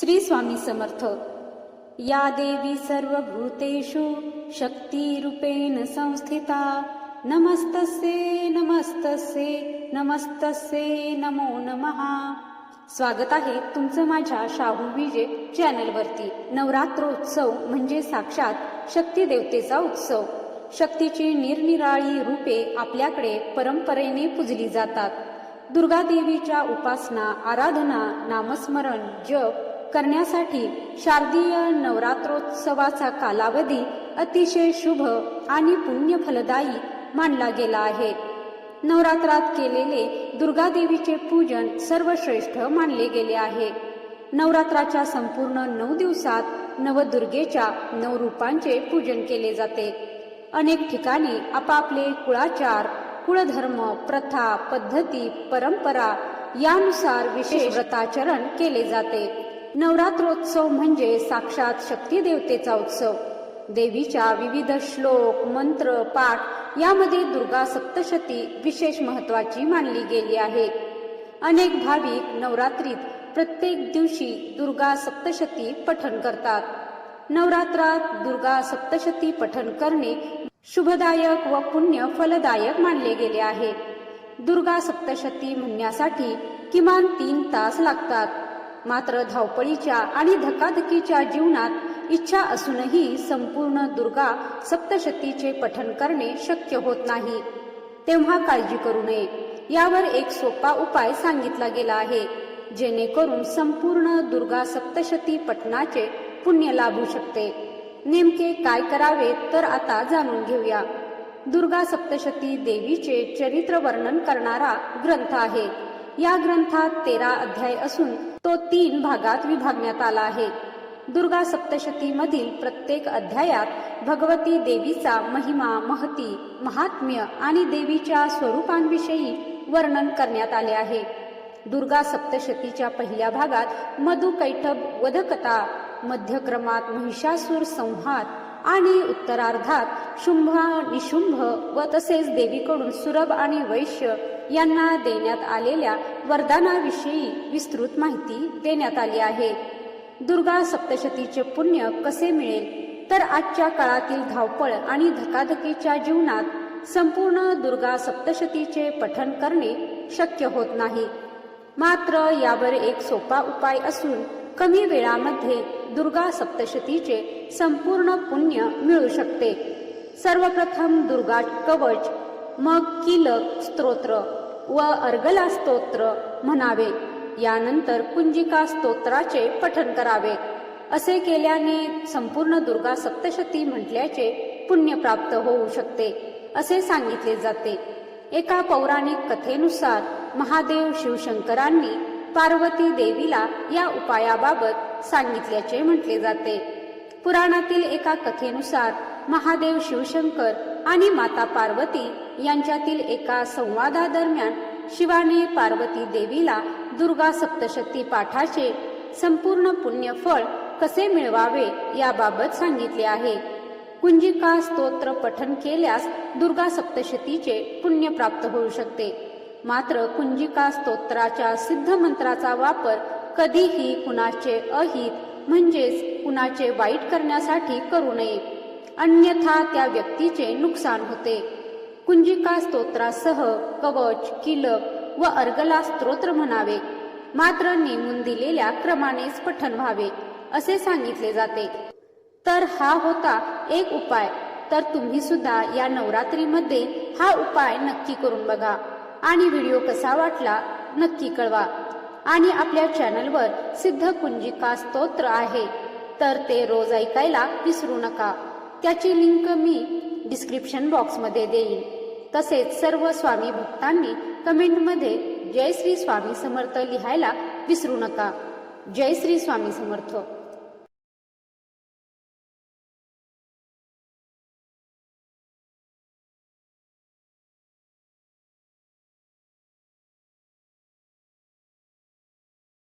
श्री स्वामी समर्थ. या देवी सर्व भूतेषु शक्तिरूपेण संस्थिता. नमस्तस्ये नमस्तस्ये नमस्तस्ये नमो नमः. स्वागत आहे तुमचं माझ्या शाहू विजे चॅनलवरती. नवरात्रोत्सव म्हणजे साक्षात शक्ती देवतेचा उत्सव. शक्तीची निरनिराळी रूपे आपल्याकडे परंपरेने पूजली जातात. दुर्गादेवीच्या उपासना आराधना नामस्मरण जप करण्यासाठी शारदीय नवरात्रोत्सवाचा कालावधी अतिशय शुभ आणि पुण्य फलदायी मानला गेला आहे. नवरात्रात केलेले दुर्गादेवीचे पूजन सर्वश्रेष्ठ मानले गेले आहे. नवरात्राच्या संपूर्ण नऊ दिवसात नवदुर्गेच्या नऊ रूपांचे पूजन केले जाते. अनेक ठिकाणी आपापले कुळाचार कुळधर्म प्रथा पद्धती परंपरा यानुसार विशेष व्रताचरण केले जाते. नवरात्रोत्सव म्हणजे साक्षात शक्ती देवतेचा उत्सव. देवीच्या विविध श्लोक मंत्र पाठ यामध्ये दुर्गा सप्तशती विशेष महत्वाची मानली गेली आहे. अनेक भाविक नवरात्रीत प्रत्येक दिवशी दुर्गा सप्तशती पठण करतात. नवरात्रात दुर्गा सप्तशती पठण करणे शुभदायक व पुण्य फलदायक मानले गेले आहे. दुर्गा सप्तशती म्हणण्यासाठी किमान तीन तास लागतात. मात्र धावपळीच्या आणि धकाधकीच्या जीवनात इच्छा असूनही संपूर्ण दुर्गा सप्तशतीचे पठन करणे शक्य होत नाही. तेव्हा काळजी करू नये. यावर एक सोपा उपाय सांगितला गेला आहे जेणेकरून संपूर्ण दुर्गा सप्तशती पठणाचे पुण्य लाभू शकते. नेमके काय करावे तर आता जाणून घेऊया. दुर्गा सप्तशती देवीचे चरित्र वर्णन करणारा ग्रंथ आहे. या ग्रंथात तेरा अध्याय असून तो तीन भागात विभागण्यात आला आहे. दुर्गा सप्तशती मधील प्रत्येक अध्यायात भगवती देवीचा महिमा महती महात्म्य आणि देवीच्या स्वरूपांविषयी वर्णन करण्यात आले आहे. दुर्गा सप्तशतीच्या पहिल्या भागात मधुकैठब वधकथा मध्यक्रमात महिषासूर संहार आणि उत्तरार्धात शुंभ निशुंभ व तसेच देवीकडून सुरभ आणि वैश्य यांना देण्यात आलेल्या वरदानाविषयी विस्तृत माहिती देण्यात आली आहे. दुर्गा सप्तशतीचे पुण्य कसे मिळेल? तर आजच्या काळातील धावपळ आणि धकाधकीच्या जीवनात संपूर्ण दुर्गा सप्तशतीचे पठन करणे शक्य होत नाही. मात्र यावर एक सोपा उपाय असून कमी वेळामध्ये दुर्गा सप्तशतीचे संपूर्ण पुण्य मिळू शकते. सर्वप्रथम दुर्गा कवच मग किलक स्तोत्र व अर्गला स्तोत्र म्हणावे. यानंतर कुंजिका स्तोत्राचे पठन करावे. असे केल्याने संपूर्ण दुर्गा सप्तशती म्हटल्याचे पुण्य प्राप्त होऊ शकते असे सांगितले जाते. एका पौराणिक कथेनुसार महादेव शिवशंकरांनी पार्वती देवीला या उपायाबाबत सांगितल्याचे म्हटले जाते. पुराणातील एका कथेनुसार महादेव शिवशंकर आणि माता पार्वती यांच्यातील एका संवादादरम्यान शिवाने पार्वती देवीला दुर्गा सप्तशती पाठाचे संपूर्ण पुण्य फळ कसे मिळवावे याबाबत सांगितले आहे. कुंजिका स्तोत्र पठन केल्यास दुर्गा सप्तशतीचे पुण्य प्राप्त होऊ शकते. मात्र कुंजिका स्तोत्राच्या सिद्ध मंत्राचा वापर कधीही कुणाचे अहित म्हणजेच कुणाचे वाईट करण्यासाठी करू नये. अन्यथा त्या व्यक्तीचे नुकसान होते. कुंजिका स्तोत्रासह कवच किलक व अर्गला स्तोत्र म्हणावे. मात्र नेमून दिलेल्या क्रमानेच पठन व्हावे असे सांगितले जाते. तर हा होता एक उपाय. तर तुम्ही सुद्धा या नवरात्रीमध्ये हा उपाय नक्की करून बघा. आणि व्हिडिओ कसा वाटला नक्की कळवा. आणि आपल्या चॅनलवर सिद्ध कुंजिका स्तोत्र आहे तर ते रोज ऐकायला विसरू नका. त्याची लिंक मी डिस्क्रिप्शन बॉक्समध्ये देईन. तसेच सर्व स्वामी भक्तांनी कमेंटमध्ये जय श्री स्वामी समर्थ लिहायला विसरू नका. जय श्री स्वामी समर्थ.